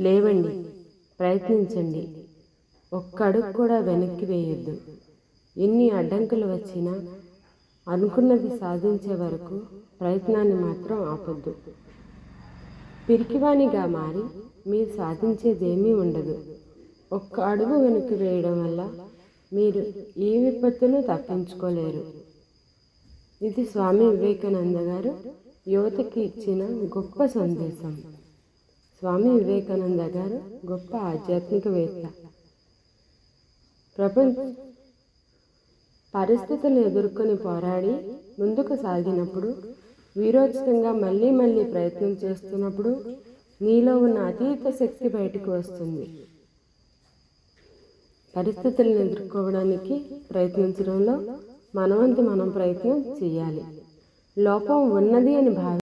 లేవండి ప్రయత్నించండి. ఒక్క అడుగు కూడా వెనక్కి వేయొద్దు. ఎన్ని అడ్డంకులు వచ్చినా అనుకున్నది సాధించే వరకు ప్రయత్నాన్ని మాత్రం ఆపొద్దు. పిరికివానిగా మారి మీరు సాధించేదేమీ ఉండదు. ఒక్క అడుగు వెనక్కి వేయడం వల్ల మీరు ఏ విపత్తును తప్పించుకోలేరు. ఇది స్వామి వివేకానంద గారు యువతకి ఇచ్చిన గొప్ప సందేశం. స్వామి వివేకానంద గారు గొప్ప ఆధ్యాత్మికవేత్త. ప్రపంచ పరిస్థితులను ఎదుర్కొని పోరాడి ముందుకు సాగినప్పుడు వీరోచితంగా మళ్ళీ మళ్ళీ ప్రయత్నం చేస్తున్నప్పుడు నీలో ఉన్న అతీత శక్తి బయటకు వస్తుంది. పరిస్థితులను ఎదుర్కోవడానికి ప్రయత్నించడంలో మనవంతు మనం ప్రయత్నం చేయాలి. లోపం ఉన్నది అని భావి